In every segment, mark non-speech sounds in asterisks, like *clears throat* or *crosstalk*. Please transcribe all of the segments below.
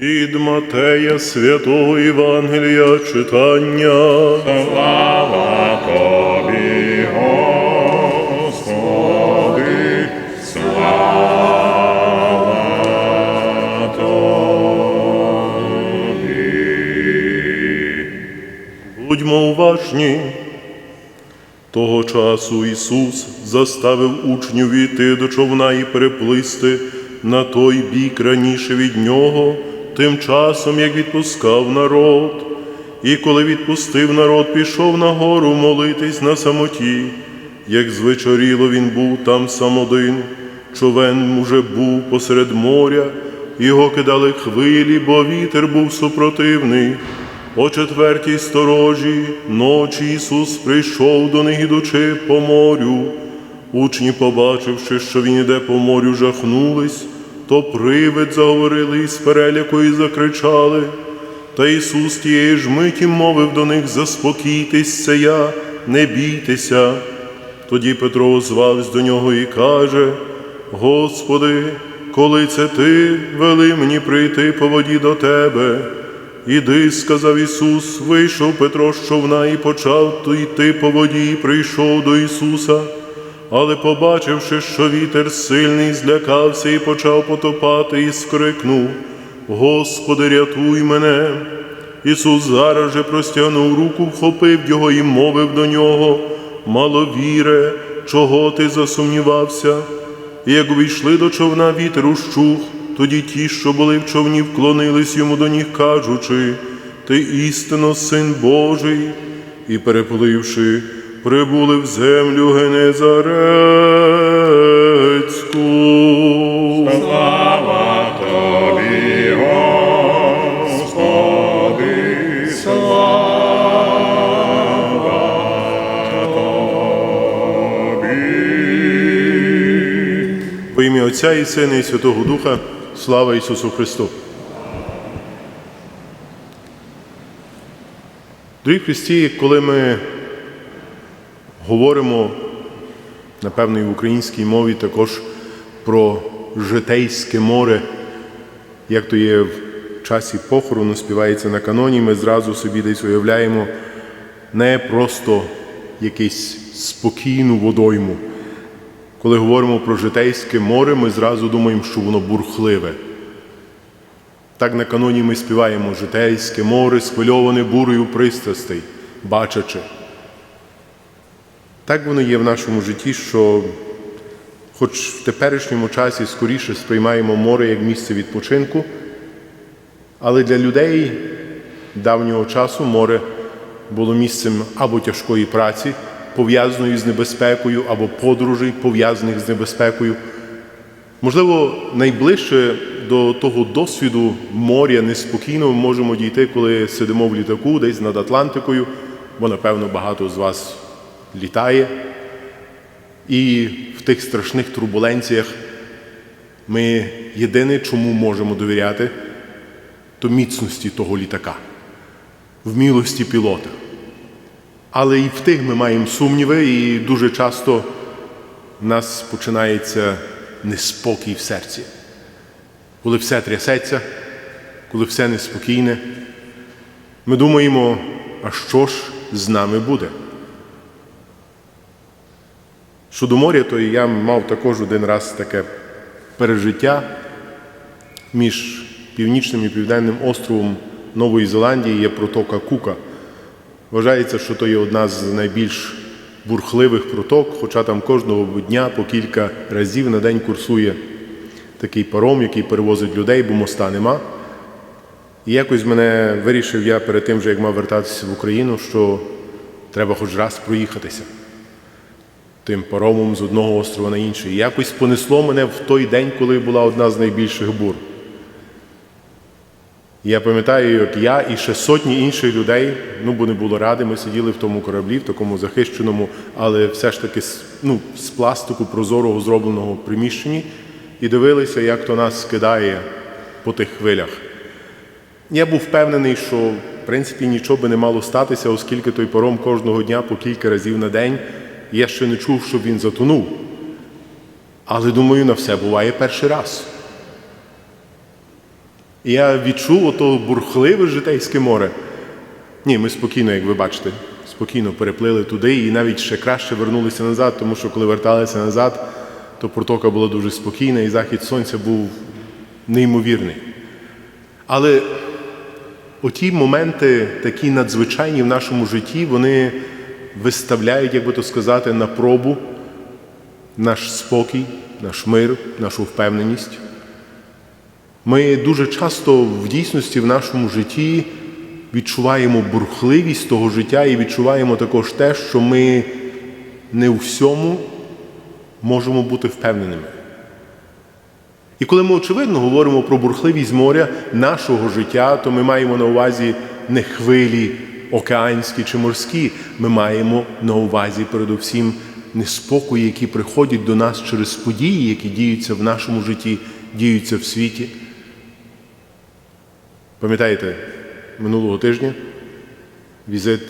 Від Матея Святого Євангелія читання. Слава Тобі, Господи, слава Тобі. Будьмо уважні. Того часу Ісус заставив учнів війти до човна і переплисти на той бік раніше від нього, тим часом, як відпускав народ. І коли відпустив народ, пішов на гору молитись на самоті. Як звечоріло він був там сам один, човен уже був посеред моря, його кидали хвилі, бо вітер був супротивний. О четвертій сторожі ночі Ісус прийшов до них, ідучи по морю. Учні, побачивши, що він іде по морю, жахнулись, то привид заговорили із переляку і закричали. Та Ісус тієї ж миті мовив до них заспокійтесь, це я, не бійтеся. Тоді Петро озвався до нього і каже: Господи, коли це ти вели мені прийти по воді до тебе. Іди, сказав Ісус, вийшов Петро з човна і почав йти по воді, і прийшов до Ісуса. Але, побачивши, що вітер сильний, злякався і почав потопати, і скрикнув: Господи, рятуй мене. Ісус зараз же простягнув руку, вхопив його і мовив до нього, маловіре, чого ти засумнівався? І як увійшли до човна, вітер ущух, тоді ті, що були в човні, вклонились йому до ніг, кажучи, ти істинно син Божий, і перепливши, прибули в землю Генезарецьку. Слава Тобі, Господи, слава Тобі. Во ім'я Отця і Сина, і Святого Духа, слава Ісусу Христу. Дорогі Христі, коли ми говоримо, напевно, і в українській мові також про житейське море, як то є в часі похорону, співається на каноні, ми зразу собі десь уявляємо не просто якийсь спокійну водойму. Коли говоримо про житейське море, ми зразу думаємо, що воно бурхливе. Так на каноні ми співаємо житейське море, схвильоване бурею пристрастей, бачачи. Так воно є в нашому житті, що, хоч в теперішньому часі скоріше сприймаємо море як місце відпочинку, але для людей давнього часу море було місцем або тяжкої праці, пов'язаної з небезпекою, або подорожей, пов'язаних з небезпекою. Можливо, найближче до того досвіду моря неспокійного ми можемо дійти, коли сидимо в літаку десь над Атлантикою, бо, напевно, багато з вас літає. І в тих страшних турбуленціях ми єдине, чому можемо довіряти, то міцності того літака, вмілості пілота. Але і в тих ми маємо сумніви, і дуже часто в нас починається неспокій в серці. Коли все трясеться, коли все неспокійне, ми думаємо, а що ж з нами буде? Щодо моря, то я мав також один раз таке пережиття між північним і південним островом Нової Зеландії є протока Кука. Вважається, що то є одна з найбільш бурхливих проток, хоча там кожного дня по кілька разів на день курсує такий паром, який перевозить людей, бо моста нема. І якось мене вирішив я перед тим, як мав вертатися в Україну, що треба хоч раз проїхатися тим паромом з одного острова на інший. І якось понесло мене в той день, коли була одна з найбільших бур. Я пам'ятаю, як я і ще сотні інших людей, ну бо не було ради, ми сиділи в тому кораблі, в такому захищеному, але все ж таки ну, з пластику прозорого зробленого приміщенні, і дивилися, як то нас скидає по тих хвилях. Я був впевнений, що в принципі нічого би не мало статися, оскільки той паром кожного дня по кілька разів на день. Я ще не чув, щоб він затонув. Але думаю, на все буває перший раз. Я відчув ото бурхливе житейське море. Ні, ми спокійно, як ви бачите, спокійно переплили туди і навіть ще краще вернулися назад, тому що коли верталися назад, то протока була дуже спокійна і захід сонця був неймовірний. Але оті моменти, такі надзвичайні в нашому житті, вони виставляють, як би то сказати, на пробу наш спокій, наш мир, нашу впевненість. Ми дуже часто в дійсності в нашому житті відчуваємо бурхливість того життя і відчуваємо також те, що ми не у всьому можемо бути впевненими. І коли ми очевидно говоримо про бурхливість моря нашого життя, то ми маємо на увазі не хвилі океанські чи морські, ми маємо на увазі передусім неспокої, які приходять до нас через події, які діються в нашому житті, діються в світі. Пам'ятаєте, минулого тижня візит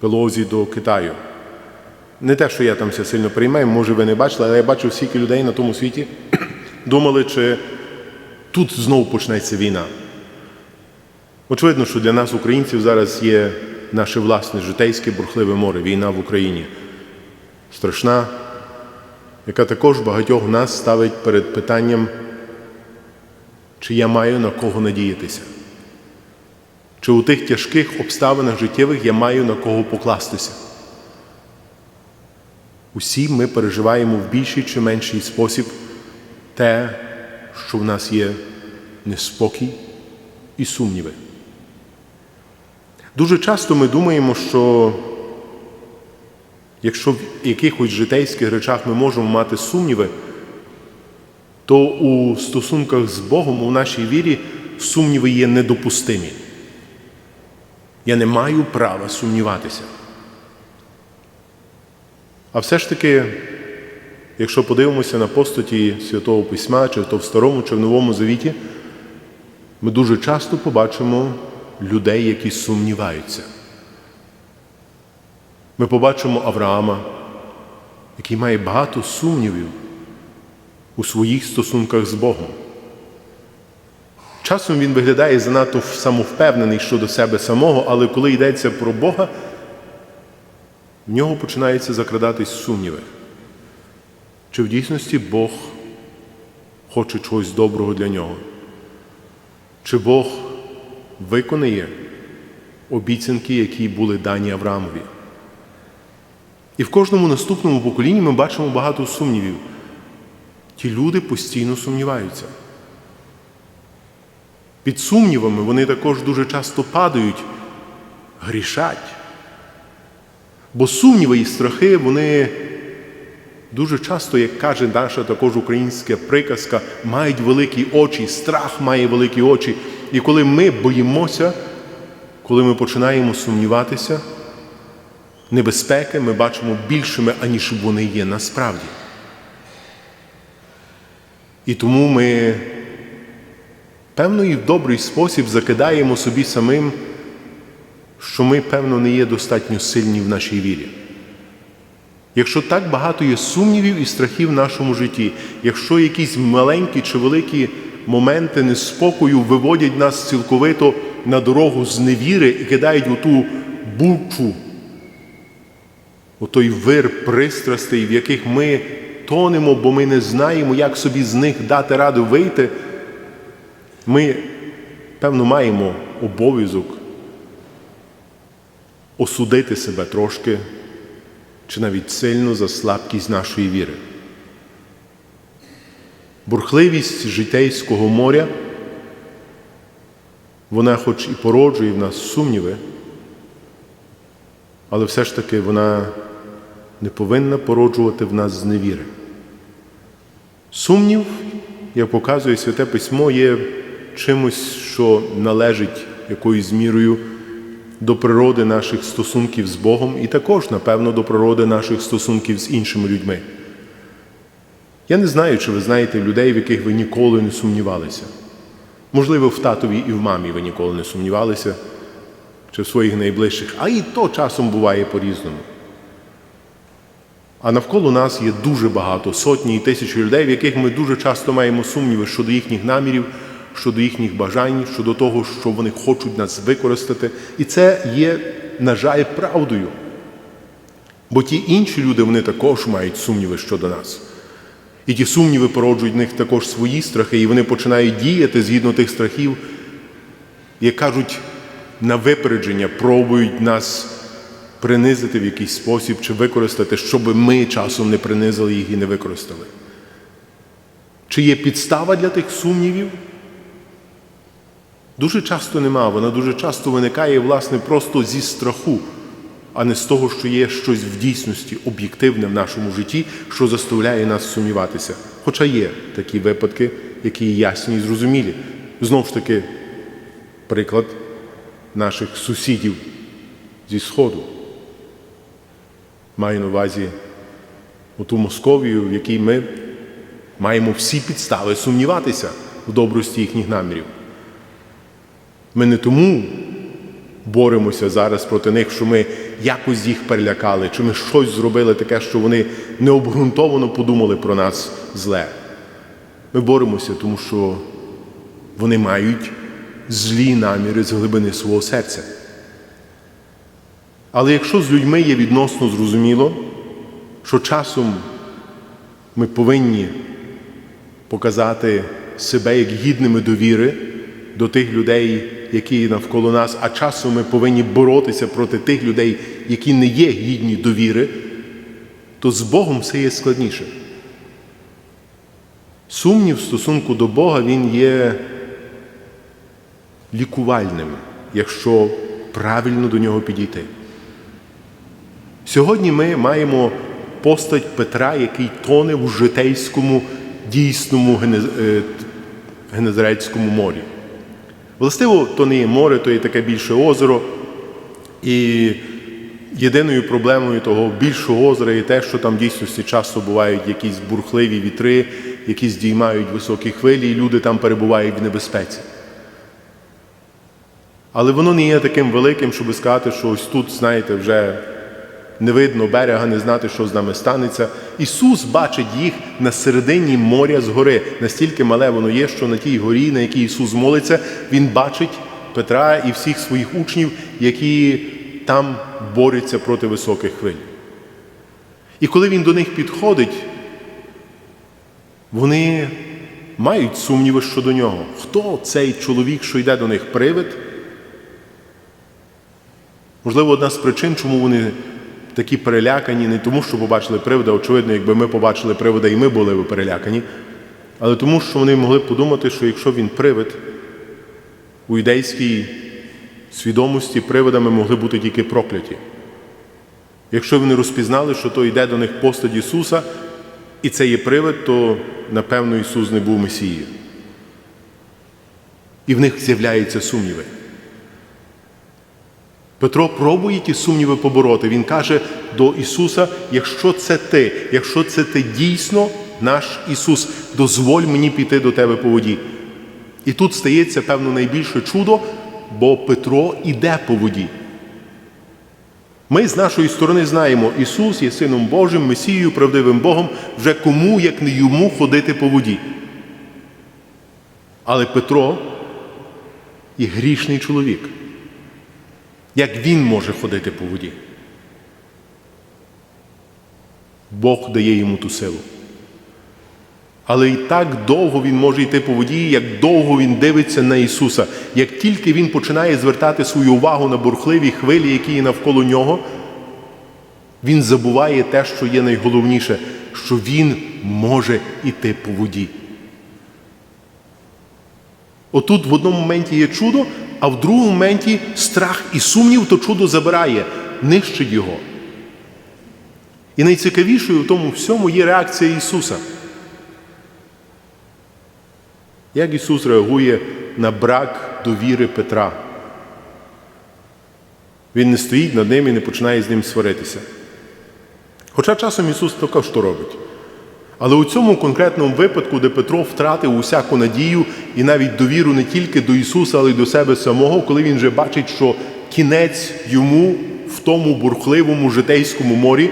Пелозі до Китаю. Не те, що я там все сильно приймаю, може ви не бачили, але я бачив стільки людей на тому світі, *clears throat* думали, чи тут знову почнеться війна. Очевидно, що для нас, українців, зараз є наше власне житейське бурхливе море, війна в Україні. Страшна, яка також багатьох нас ставить перед питанням, чи я маю на кого надіятися. Чи у тих тяжких обставинах життєвих я маю на кого покластися? Усі ми переживаємо в більший чи менший спосіб те, що в нас є неспокій і сумніви. Дуже часто ми думаємо, що якщо в якихось житейських речах ми можемо мати сумніви, то у стосунках з Богом, у нашій вірі, сумніви є недопустимі. Я не маю права сумніватися. А все ж таки, якщо подивимося на постаті Святого Письма, чи то в Старому, чи в Новому Завіті, ми дуже часто побачимо людей, які сумніваються. Ми побачимо Авраама, який має багато сумнівів у своїх стосунках з Богом. Часом він виглядає занадто самовпевнений щодо себе самого, але коли йдеться про Бога, в нього починаються закрадатись сумніви. Чи в дійсності Бог хоче чогось доброго для нього? Чи Бог виконає обіцянки, які були дані Авраамові? І в кожному наступному поколінні ми бачимо багато сумнівів. Ті люди постійно сумніваються. Під сумнівами вони також дуже часто падають, грішать. Бо сумніви і страхи, вони дуже часто, як каже наша також українська приказка, мають великі очі, страх має великі очі. І коли ми боїмося, коли ми починаємо сумніватися, небезпеки ми бачимо більшими, аніж вони є насправді. І тому ми певно і в добрий спосіб закидаємо собі самим, що ми, певно, не є достатньо сильні в нашій вірі. Якщо так багато є сумнівів і страхів в нашому житті, якщо якісь маленькі чи великі моменти неспокою виводять нас цілковито на дорогу з невіри і кидають у ту бучу, у той вир пристрастей, в яких ми тонемо, бо ми не знаємо, як собі з них дати раду вийти, ми, певно, маємо обов'язок осудити себе трошки чи навіть сильно за слабкість нашої віри. Бурхливість житейського моря, вона хоч і породжує в нас сумніви, але все ж таки вона не повинна породжувати в нас зневіри. Сумнів, як показує Святе Письмо, є чимось, що належить якоюсь мірою до природи наших стосунків з Богом і також, напевно, до природи наших стосунків з іншими людьми. Я не знаю, чи ви знаєте людей, в яких ви ніколи не сумнівалися. Можливо, в татові і в мамі ви ніколи не сумнівалися, чи в своїх найближчих, а і то часом буває по-різному. А навколо нас є дуже багато, сотні і тисячі людей, в яких ми дуже часто маємо сумніви щодо їхніх намірів, щодо їхніх бажань, щодо того, що вони хочуть нас використати. І це є, на жаль, правдою. Бо ті інші люди вони також мають сумніви щодо нас. І ті сумніви породжують в них також свої страхи, і вони починають діяти згідно тих страхів, як кажуть, на випередження пробують нас принизити в якийсь спосіб чи використати, щоб ми часом не принизили їх і не використали. Чи є підстава для тих сумнівів? Дуже часто нема. Вона дуже часто виникає, власне, просто зі страху, а не з того, що є щось в дійсності об'єктивне в нашому житті, що заставляє нас сумніватися. Хоча є такі випадки, які ясні і зрозумілі. Знову ж таки, приклад наших сусідів зі Сходу. Маю на увазі ту Московію, в якій ми маємо всі підстави сумніватися в добрості їхніх намірів. Ми не тому боремося зараз проти них, що ми якось їх перелякали, чи ми щось зробили таке, що вони необґрунтовано подумали про нас зле. Ми боремося, тому що вони мають злі наміри з глибини свого серця. Але якщо з людьми є відносно зрозуміло, що часом ми повинні показати себе як гідними довіри до тих людей, які навколо нас, а часом ми повинні боротися проти тих людей, які не є гідні довіри, то з Богом все є складніше. Сумнів в стосунку до Бога він є лікувальним, якщо правильно до нього підійти. Сьогодні ми маємо постать Петра, який тоне в житейському дійсному е, морі. Властиво, то не є море, то є таке більше озеро. І єдиною проблемою того більшого озера є те, що там дійсності часто бувають якісь бурхливі вітри, які здіймають високі хвилі, і люди там перебувають в небезпеці. Але воно не є таким великим, щоб сказати, що ось тут, знаєте, вже не видно берега, не знати, що з нами станеться. Ісус бачить їх на середині моря згори. Настільки мале воно є, що на тій горі, на якій Ісус молиться, Він бачить Петра і всіх своїх учнів, які там борються проти високих хвиль. І коли він до них підходить, вони мають сумніви щодо нього. Хто цей чоловік, що йде до них привид? Можливо, одна з причин, чому вони такі перелякані, не тому, що побачили привида, очевидно, якби ми побачили привида, і ми були б перелякані, але тому, що вони могли б подумати, що якщо він привид, у юдейській свідомості привидами могли бути тільки прокляті. Якщо вони розпізнали, що то йде до них постать Ісуса, і це є привид, то напевно Ісус не був Месією. І в них з'являються сумніви. Петро пробує ті сумніви побороти. Він каже до Ісуса: якщо це ти, якщо це ти дійсно наш Ісус, дозволь мені піти до тебе по воді. І тут стається, певно, найбільше чудо, бо Петро іде по воді. Ми з нашої сторони знаємо, Ісус є Сином Божим, Месією, правдивим Богом, вже кому, як не йому, ходити по воді. Але Петро є грішний чоловік. Як він може ходити по воді? Бог дає йому ту силу. Але і так довго він може йти по воді, як довго він дивиться на Ісуса. Як тільки він починає звертати свою увагу на бурхливі хвилі, які є навколо нього, він забуває те, що є найголовніше, що він може йти по воді. Отут в одному моменті є чудо, а в другому моменті страх і сумнів то чудо забирає, нищить його. І найцікавішою в тому всьому є реакція Ісуса. Як Ісус реагує на брак довіри Петра? Він не стоїть над ним і не починає з ним сваритися. Хоча часом Ісус також то робить. Але у цьому конкретному випадку, де Петро втратив усяку надію і навіть довіру не тільки до Ісуса, але й до себе самого, коли він вже бачить, що кінець йому в тому бурхливому житейському морі,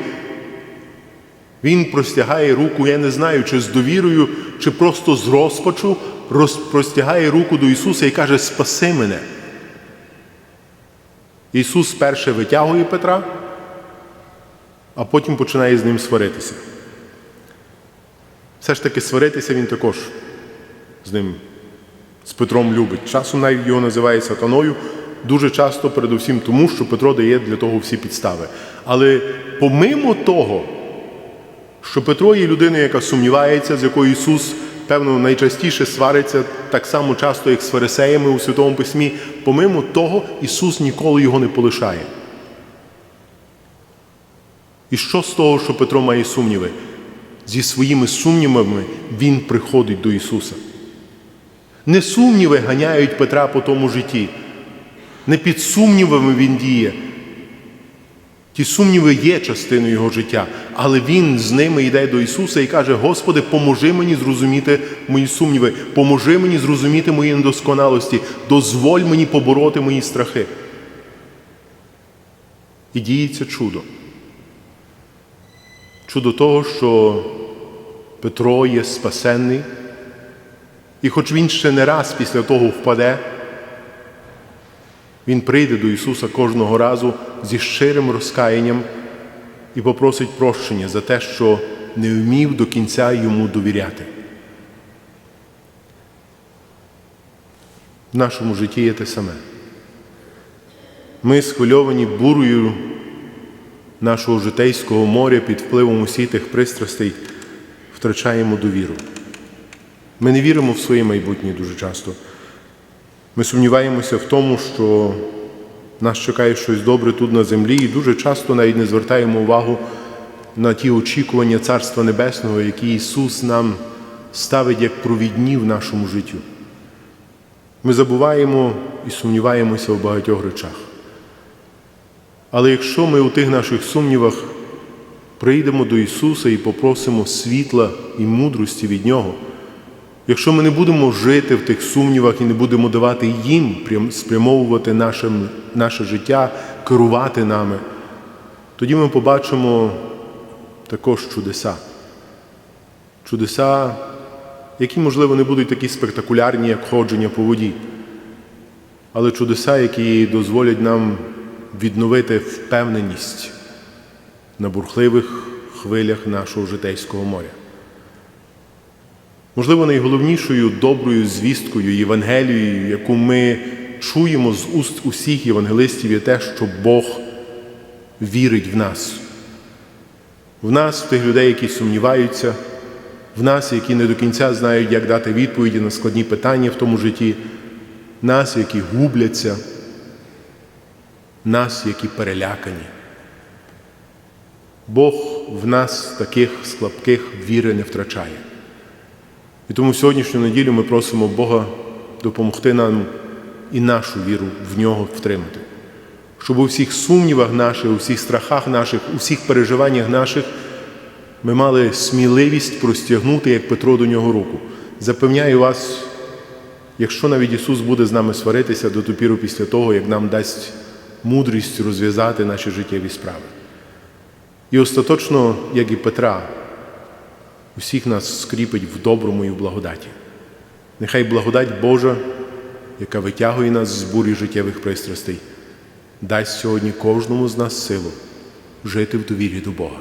Він простягає руку, я не знаю, чи з довірою, чи просто з розпачу, роз- простягає руку до Ісуса і каже: Спаси мене. Ісус перше витягує Петра, а потім починає з ним сваритися. Все ж таки сваритися він також з ним, з Петром любить. Часом навіть його називає сатаною, дуже часто, передусім тому, що Петро дає для того всі підстави. Але помимо того, що Петро є людиною, яка сумнівається, з якою Ісус, певно, найчастіше свариться так само часто, як з фарисеями у Святому Письмі, помимо того, Ісус ніколи його не полишає. І що з того, що Петро має сумніви? Зі своїми сумнівами він приходить до Ісуса. Не сумніви ганяють Петра по тому житті. Не під сумнівами він діє. Ті сумніви є частиною його життя, але він з ними йде до Ісуса і каже: Господи, поможи мені зрозуміти мої сумніви, поможи мені зрозуміти мої недосконалості, дозволь мені побороти мої страхи. І діється чудо. Чудо того, що Петро є спасенний, і хоч він ще не раз після того впаде, він прийде до Ісуса кожного разу зі щирим розкаянням і попросить прощення за те, що не вмів до кінця йому довіряти. В нашому житті є те саме. Ми схвильовані бурою нашого житейського моря під впливом усіх тих пристрастей втрачаємо довіру. Ми не віримо в своє майбутнє дуже часто. Ми сумніваємося в тому, що нас чекає щось добре тут на землі, і дуже часто навіть не звертаємо увагу на ті очікування Царства Небесного, які Ісус нам ставить як провідні в нашому житті. Ми забуваємо і сумніваємося в багатьох речах. Але якщо ми у тих наших сумнівах прийдемо до Ісуса і попросимо світла і мудрості від Нього, якщо ми не будемо жити в тих сумнівах і не будемо давати їм спрямовувати наше, наше життя, керувати нами, тоді ми побачимо також чудеса. Чудеса, які, можливо, не будуть такі спектакулярні, як ходження по воді, але чудеса, які дозволять нам відновити впевненість на бурхливих хвилях нашого житейського моря. Можливо, найголовнішою доброю звісткою Євангелією, яку ми чуємо з уст усіх євангелистів, є те, що Бог вірить в нас. В нас, в тих людей, які сумніваються, в нас, які не до кінця знають, як дати відповіді на складні питання в тому житті, нас, які губляться, нас, які перелякані. Бог в нас таких слабких віри не втрачає. І тому сьогоднішню неділю ми просимо Бога допомогти нам і нашу віру в нього втримати. Щоб у всіх сумнівах наших, у всіх страхах наших, у всіх переживаннях наших ми мали сміливість простягнути, як Петро до нього руку. Запевняю вас, якщо навіть Ісус буде з нами сваритися до тупіру після того, як нам дасть мудрість розв'язати наші життєві справи. І остаточно, як і Петра, усіх нас скріпить в доброму і в благодаті. Нехай благодать Божа, яка витягує нас з бурі життєвих пристрастей, дасть сьогодні кожному з нас силу жити в довірі до Бога.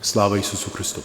Слава Ісусу Христу!